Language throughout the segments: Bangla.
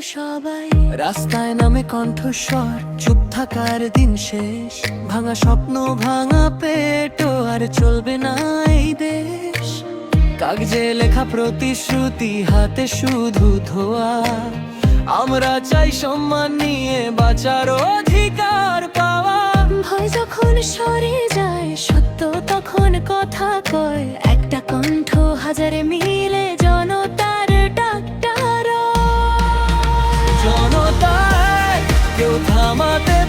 সবাই। রাস্তায় নামে কণ্ঠস্বর, চুপ থাকার দিন শেষ। ভাঙা স্বপ্ন, ভাঙা পেট আর চলবে না এই দেশ। কাগজে লেখা প্রতিশ্রুতি, হাতে শুধু ধোয়া। আমরা চাই সম্মান নিয়ে বাঁচার অধিক থামাতে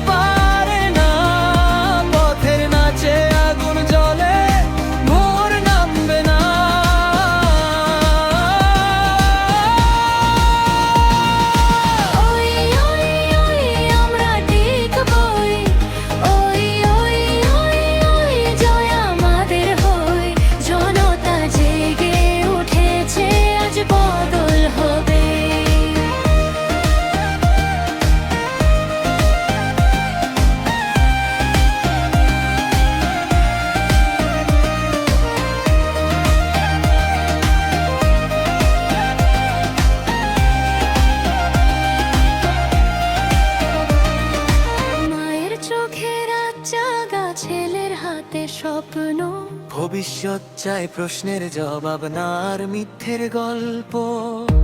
ভবিষ্যৎ চাই প্রশ্নের জবাব, নার মিথ্যের গল্প।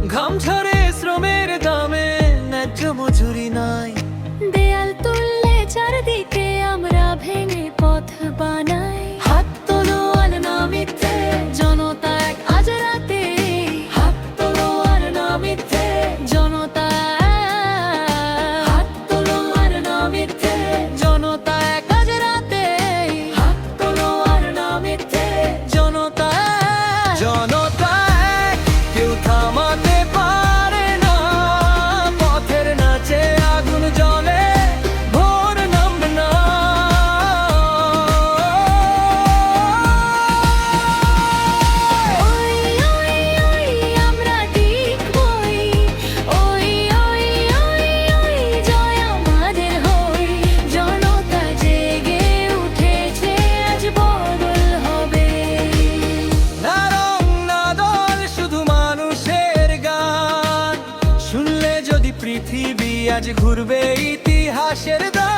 ঘাম ঝরে শ্রমের দামে, ন্যায্য মজুরি নাই। দেয়াল তুললে চারদিকে আমরা ভেঙে পথ বানাই। আজ ঘুরবে ইতিহাসের দা